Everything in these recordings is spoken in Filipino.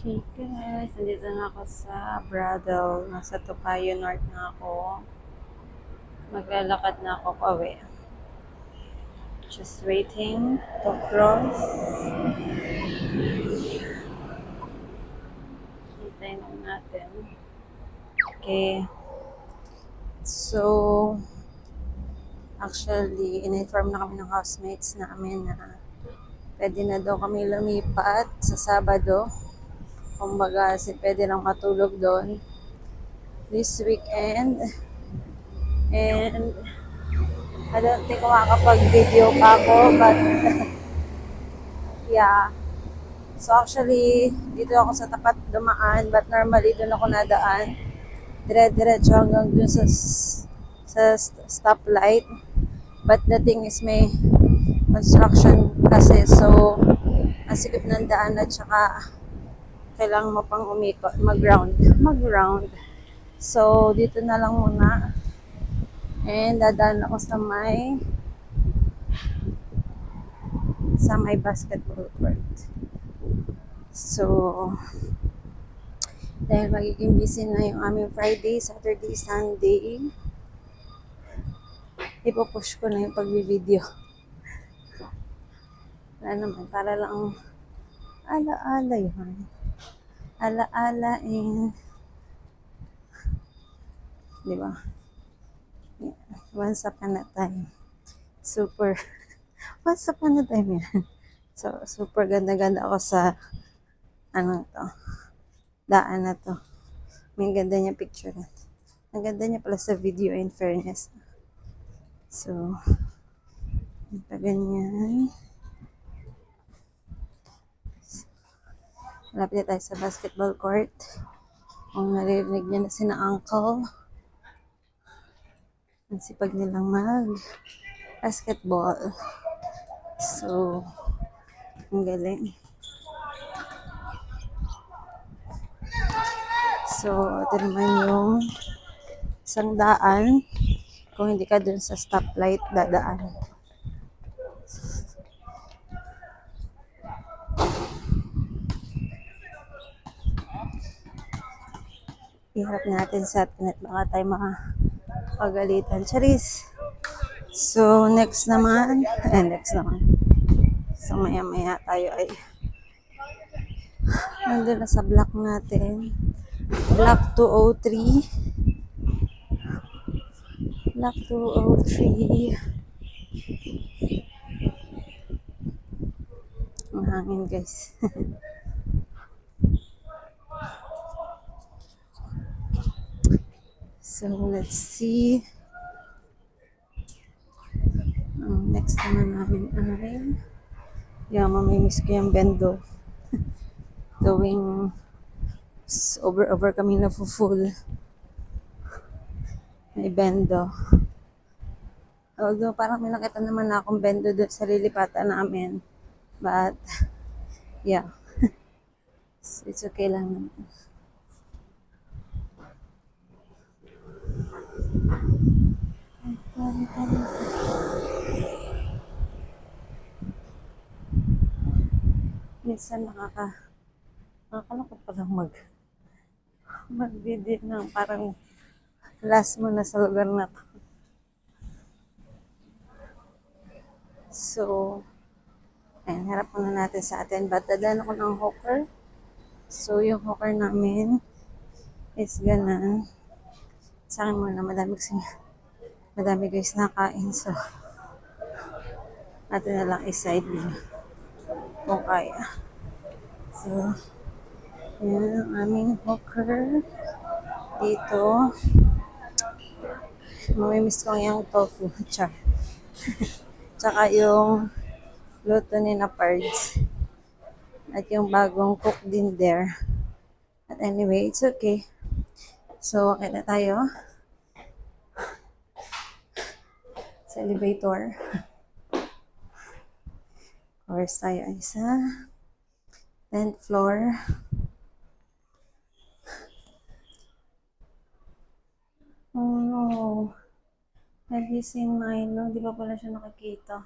Okay guys, nandito na ako sa Bradel. Nasa Topayo North na ako. Maglalakad na ako pauwi. Just waiting to cross. Hintayin natin. Okay. So, actually, in-inform na kami ng housemates namin na pwede na daw kami lumipat sa Sabado. Kumbaga, si pwede lang matulog doon this weekend. And I don't think makakapag-video pa ako, but yeah. So actually, dito ako sa tapat dumaan, but normally doon ako nadaan. Dire-diretso hanggang dun sa, sa st- stoplight. But the thing is may construction kasi, so ang sikip ng daan at saka kailangan mo pang umikot, mag-round, mag-round. So, dito na lang muna. And dadaan ako sa may sa may basketball court. So, dahil magiging busy na yung aming Friday, Saturday, Sunday, ipopush ko na yung pag-video. Wala naman, para lang ala-ala yun. Ala-ala and di ba? Yeah. Once upon a time. Super. Once upon a time yan. So, super ganda-ganda ako sa ano to. Daan na to. May ganda niya picture. Ang ganda niya pala sa video in fairness. So, ganyan. Malapit na tayo sa basketball court. Kung naririnig niyo na sina uncle. Ang sipag nilang mag basketball. So, ang galing. So, ito naman yung isang daan. Kung hindi ka dun sa stoplight, dadaan. Iharap natin sa net baka tayo makapagalitan. Charis! So, next naman, eh, next naman. So, maya-maya tayo ay nandun na sa block natin. Block 203. Block 203. Ang hangin, guys. So, let's see. Ang next naman namin ay yung mamimiss ko yung bendo. Going over-over kami na full. May bendo. Although parang may nakita naman na akong bendo doon sa lilipatan namin. But, yeah. It's okay lang naman. Minsan nakaka nakakalungkot pa lang mag mag-video ng parang last mo na sa lugar na to. So, ayun, harap muna natin sa atin. But dadaan ako ng hawker. So, yung hawker namin is ganan. Sa akin muna, madami kasi madami guys nakain. So, natin na lang i-side view kung kaya. So, yan ang aming hooker dito. Mamimiss ko yung tofu. Char. Tsaka yung luto ni na pards. At yung bagong cook din there. But anyway, it's okay. So, okay na tayo. Sa elevator. Floors tayo ay sa 10th floor. Oh no. Have you seen Milo? Di ba pala siya nakakita?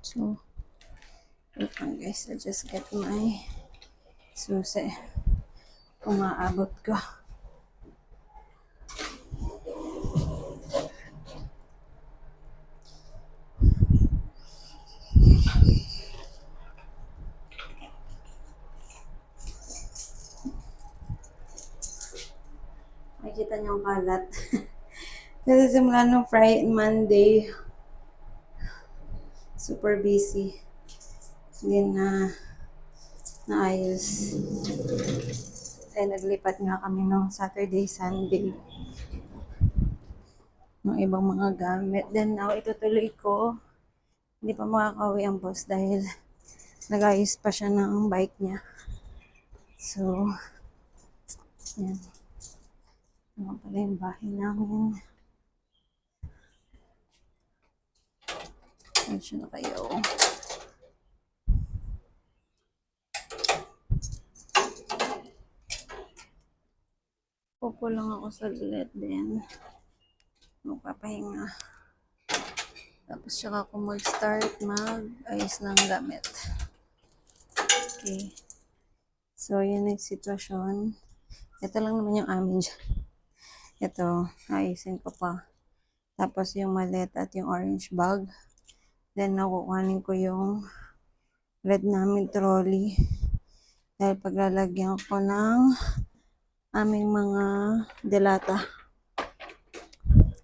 So, Wait lang guys, I just get my susi. Kung maabot ko. Makikita niyo ang kalat. Kasi simula nung Friday, Monday, super busy. Hindi na naayos. Ay, naglipat nga kami nung Saturday, Sunday. Ng ibang mga gamit. Then now, itutuloy ko. Hindi pa makakauwi ang boss dahil nag-ayos pa siya ng bike niya. So, yan. Ano pala yung bahay namin. Attention na kayo. Pupo lang ako sa lilit din. Magpapahinga. Tapos saka ako mag-start mag-ayos ng gamit. Okay. So, yun yung sitwasyon. Ito lang naman yung amin dyan. Ito, ayusin ko pa. Tapos yung malet at yung orange bag. Then, nakukuhanin ko yung red namin trolley. Dahil paglalagyan ko ng aming mga delata.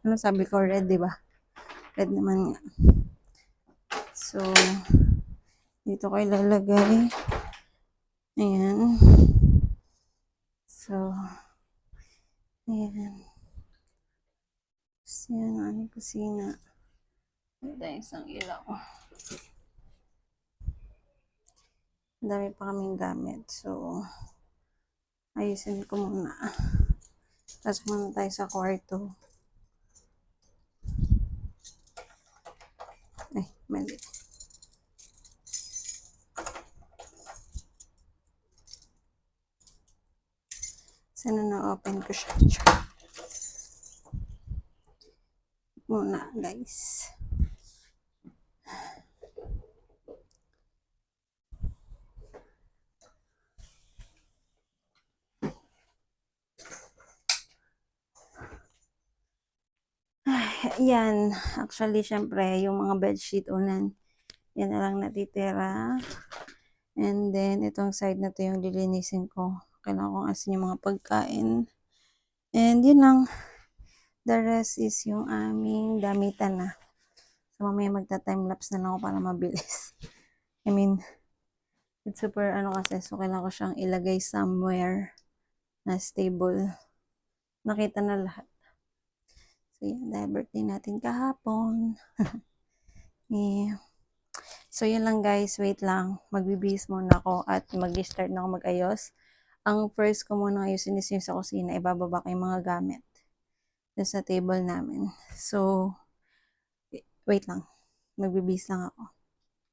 Ano sabi ko? Red, di ba? Red naman nga. So, dito ko ilalagay. Ayan. So, ayan. Tapos yan, aming kusina. Ito isang ilaw. Dami pa kaming gamit. So, ayusin ko muna. Tapos muna tayo sa kwarto. Ay, mali. Sana na-open ko siya. Muna, guys. Yan. Actually, syempre, yung mga bedsheet unan, yan na lang natitira. And then, itong side na to yung lilinisin ko. Kailangan kong asin yung mga pagkain. And yun lang. The rest is yung aming damitan na. So, mamaya magta-timelapse na lang ako para mabilis. I mean, it's super ano kasi, so kailangan ko siyang ilagay somewhere na stable. Nakita na lahat. So, yan. Dahil birthday natin kahapon. yeah. So, yun lang guys. Wait lang. Magbibihis muna ako at mag-start na ako mag-ayos. Ang first ko muna ayusin is yung sa kusina. Ibababa ko yung mga gamit. Doon sa table namin. So, wait lang. Magbibihis lang ako.